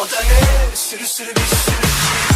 O da ne sürü sürü bir sürü şey.